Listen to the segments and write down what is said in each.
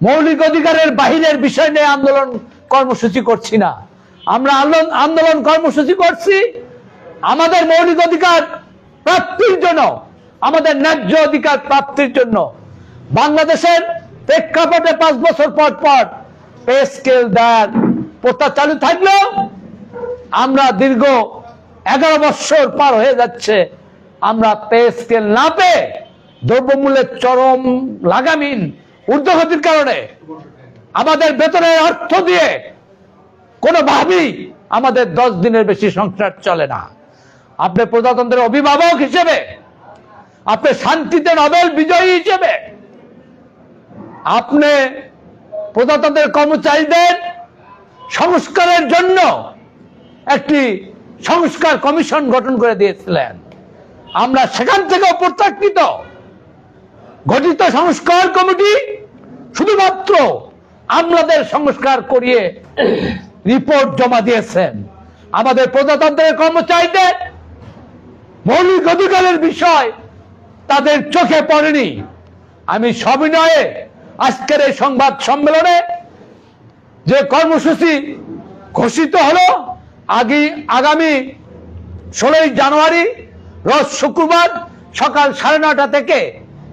মৌলিক অধিকারের বাহিরের বিষয় নিয়ে আন্দোলন কর্মসূচি করছি না। আমরা আন্দোলন কর্মসূচি করছি। আমাদের মৌলিক অধিকার প্রাপ্তির জন্য, আমাদের ন্যায্য অধিকার প্রাপ্তির জন্য। বাংলাদেশের প্রেক্ষাপটে পাঁচ বছর পর পর পে স্কেল দেয়ার প্রথা চালু থাকলেও আমরা দীর্ঘ এগারো বছর পার হয়ে যাচ্ছে। আমরা পে স্কেল না পেয়ে দ্রব্যমূল্যের চরম লাগামহীন ঊর্ধ্বগতির কারণে আমাদের বেতনের অর্থ দিয়ে কোনোভাবেই আমাদের দশ দিনের বেশি সংসার চলে না। আপনি প্রজাতন্ত্রের অভিভাবক হিসেবে, আপনি শান্তিতে নোবেল বিজয়ী হিসেবে, আপনি প্রজাতন্ত্রের কর্মচারীদের সংস্কারের জন্য একটি সংস্কার কমিশন গঠন করে দিয়েছিলেন। আমরা সেখান থেকে প্রত্যাখ্যিত গঠিত সংস্কার কমিটি শুধুমাত্র আমলাদের সংস্কার করিয়ে রিপোর্ট জমা দিয়েছেন। আমাদের প্রজাতন্ত্রের কর্মচারীদের মৌলিক অধিকারের বিষয় তাদের চোখে পড়েনি। আমি সবিনয়ে আজকের এই সংবাদ সম্মেলনে যে কর্মসূচি ঘোষিত হলো, আগে আগামী ষোলোই জানুয়ারি, রোজ শুক্রবার সকাল সাড়ে নটা থেকে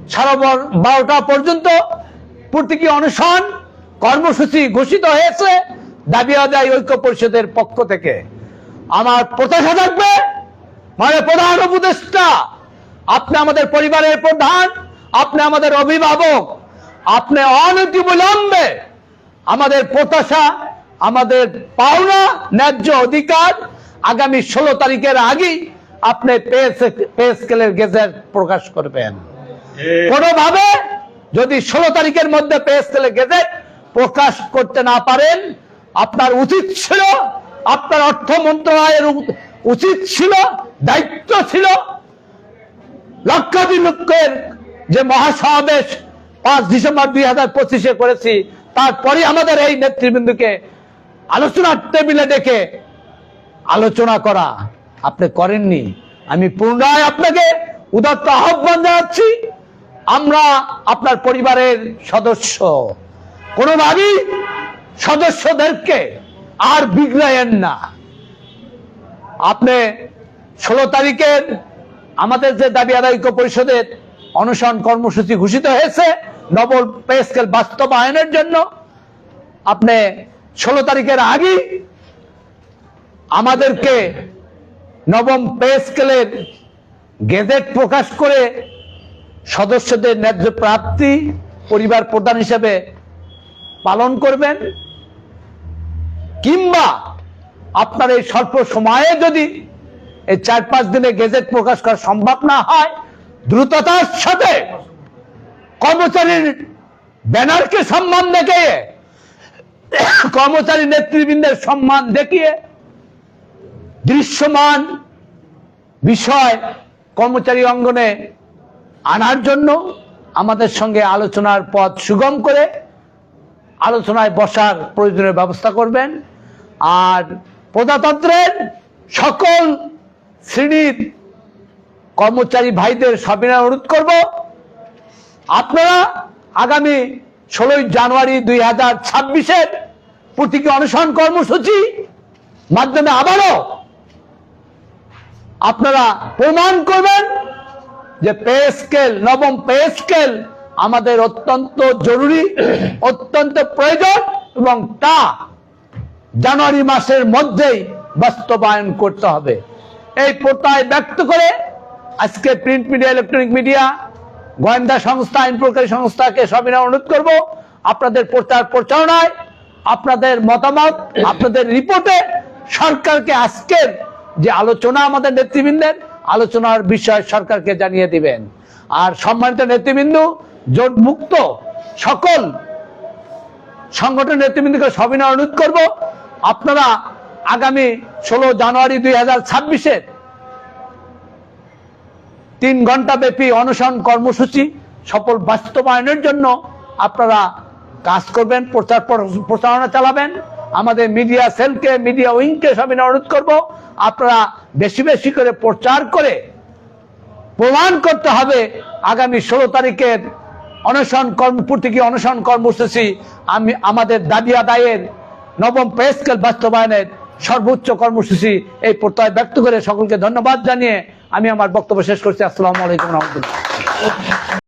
সাড়ে বার- বারোটা পর্যন্ত প্রতীকী অনশন কর্মসূচি ঘোষিত হয়েছে, দাবি আদায় ঐক্য পরিষদের পক্ষ থেকে। আমার প্রত্যাশা থাকবে মানে প্রধান উপদেষ্টা, আপনি আমাদের পরিবারের প্রধান, আপনি আমাদের অভিভাবক, আপনি অনতি বিলম্বে আমাদের প্রত্যাশা, আমাদের পাওনা, ন্যায্য অধিকার আগামী ষোলো তারিখের আগেই আপনি পে, স্কেলের গেজেট প্রকাশ করবেন। কোনোভাবে যদি ষোলো তারিখের মধ্যে পে গেজেট প্রকাশ করতে না পারেন, আপনার উচিত ছিল, আপনার অর্থ মন্ত্রণালয়ের উচিত ছিল, দায়িত্ব ছিল লক্ষাধিক লোকের যে মহাসমাবেশ পাঁচ ডিসেম্বর দুই হাজার পঁচিশে করেছি তারপরে আমাদের এই নেতৃবৃন্দকে আলোচনার টেবিলে ডেকে আলোচনা করা আপনি করেননি। আমি পুনরায় আপনাকে উদাত্ত আহ্বান জানাচ্ছি। আমরা আপনার পরিবারের সদস্য। কোনোভাবেই সদস্যদেরকে আর বিগড়ায়েন না। আপনি ষোলো তারিখের আমাদের যে দাবি আদায় ঐক্য পরিষদের অনশন কর্মসূচি ঘোষিত হয়েছে, নবল পে স্কেল বাস্তবায়নের জন্য, আপনি ষোলো তারিখের আগেই আমাদেরকে নবম পে স্কেলের গেজেট প্রকাশ করে সদস্যদের ন্যায্য প্রাপ্তি পরিবার প্রধান হিসেবে পালন করবেন, কিংবা আপনার এই স্বল্প সময়ে যদি এই চার পাঁচ দিনে গেজেট প্রকাশ করা সম্ভব না হয়, দ্রুততার সাথে কর্মচারীর ব্যানারকে সম্মান দেখিয়ে, কর্মচারী নেতৃবৃন্দের সম্মান দেখিয়ে দৃশ্যমান বিষয় কর্মচারী অঙ্গনে আনার জন্য আমাদের সঙ্গে আলোচনার পথ সুগম করে আলোচনায় বসার প্রয়োজনীয় ব্যবস্থা করবেন। আর প্রজাতন্ত্রের সকল শ্রেণির কর্মচারী ভাইদের সবিনয় অনুরোধ করব। আপনারা আগামী ষোলোই জানুয়ারি দুই হাজার ছাব্বিশের প্রতীকী অনশন কর্মসূচি মাধ্যমে আবারও আপনারা প্রমাণ করবেন। যে পে স্কেল নবম পে স্কেল আমাদের অত্যন্ত জরুরি অত্যন্ত প্রয়োজন এবং তা জানুয়ারি মাসের মধ্যেই বাস্তবায়ন করতে হবে। এই প্রত্যয় ব্যক্ত করে আজকে প্রিন্ট মিডিয়া ইলেকট্রনিক মিডিয়া গোয়েন্দা সংস্থা আইন প্রকারী সংস্থাকে সবিনয় অনুরোধ করব আপনাদের প্রচার প্রচারণায় আপনাদের মতামত আপনাদের রিপোর্টে সরকারকে আজকের যে আলোচনা আমাদের নেতৃবৃন্দের আলোচনার বিষয় সরকারকে জানিয়ে দিবেন। আর সম্মানিত নেতৃবৃন্দ জোটমুক্ত সকল সংগঠন নেতৃবৃন্দকে সবিনয় অনুরোধ করব, আপনারা আগামী ষোলো জানুয়ারি দুই হাজার ছাব্বিশের তিন ঘণ্টা ব্যাপী অনশন কর্মসূচি সফল বাস্তবায়নের জন্য আপনারা কাজ করবেন, প্রচার প্রচারণা চালাবেন। আমাদের মিডিয়া, সেলকে, মিডিয়া উইংকে সবিনয় অনুরোধ করব, আপনারা বেশি বেশি করে প্রচার করে প্রমাণ করতে হবে আগামী ষোলো তারিখের অনশন কর্ম প্রতীকী অনশন কর্মসূচি আমি, আমাদের দাবি আদায়ের নবম পে স্কেল বাস্তবায়নের সর্বোচ্চ কর্মসূচি এই প্রত্যয় ব্যক্ত করে সকলকে ধন্যবাদ জানিয়ে আমি আমার বক্তব্য শেষ করছি। আসসালামু আলাইকুম রহমতুল্লাহ।